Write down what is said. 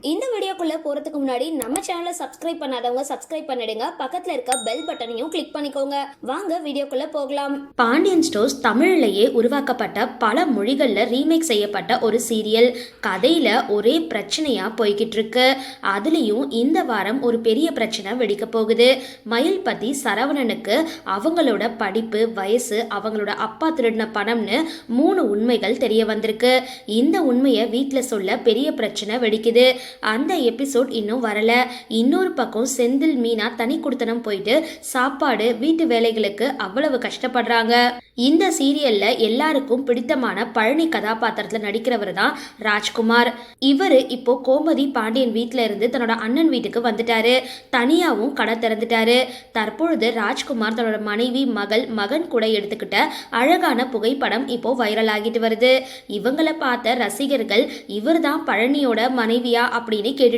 இந்த வீடியோக்குள்ளே போறதுக்கு முன்னாடி நம்ம சேனலை சப்ஸ்கிரைப் பண்ணாதவங்க சப்ஸ்கிரைப் பண்ணிடுங்க. பக்கத்தில் இருக்க பெல் பட்டனையும் கிளிக் பண்ணிக்கோங்க. வாங்க வீடியோக்குள்ளே போகலாம். பாண்டியன் ஸ்டோர்ஸ் தமிழிலேயே உருவாக்கப்பட்ட பல மொழிகளில் ரீமேக் செய்யப்பட்ட ஒரு சீரியல் கதையில் ஒரே பிரச்சனையாக போய்கிட்டு இருக்கு அதுலேயும் இந்த வாரம் ஒரு பெரிய பிரச்சனை வெடிக்க போகுது. மயில்பதி சரவணனுக்கு அவங்களோட படிப்பு வயசு அவங்களோட அப்பா திருடின பணம்னு மூணு உண்மைகள் தெரிய வந்திருக்கு. இந்த உண்மையை வீட்டில் சொல்ல பெரிய பிரச்சனை வெடிக்குது. அந்த எபிசோட் இன்னும் வரல. இன்னொரு பக்கம் செந்தில் மீனா தனி குடுத்தனம் போயிட்டு சாப்பாடு வீட்டு வேலைகளுக்கு அவ்வளவு கஷ்டப்படுறாங்க. இந்த சீரியல்ல எல்லாருக்கும் பிடித்தமான பழனி கதாபாத்திரத்துல நடிக்கிறவர் தான் ராஜ்குமார். இவரு இப்போ கோமதி பாண்டியன் வீட்ல இருந்து தன்னோட அண்ணன் வீட்டுக்கு வந்துட்டாரு. தனியாவும் கடை திறந்துட்டாரு. தற்பொழுது ராஜ்குமார் தன்னோட மனைவி மகள் மகன் கூட எடுத்துக்கிட்ட அழகான புகைப்படம் இப்போ வைரல் ஆகிட்டு வருது. இவங்கள பார்த்த ரசிகர்கள் இவர் தான் பழனியோட மனைவியா? அப்படின்னு கேட்டு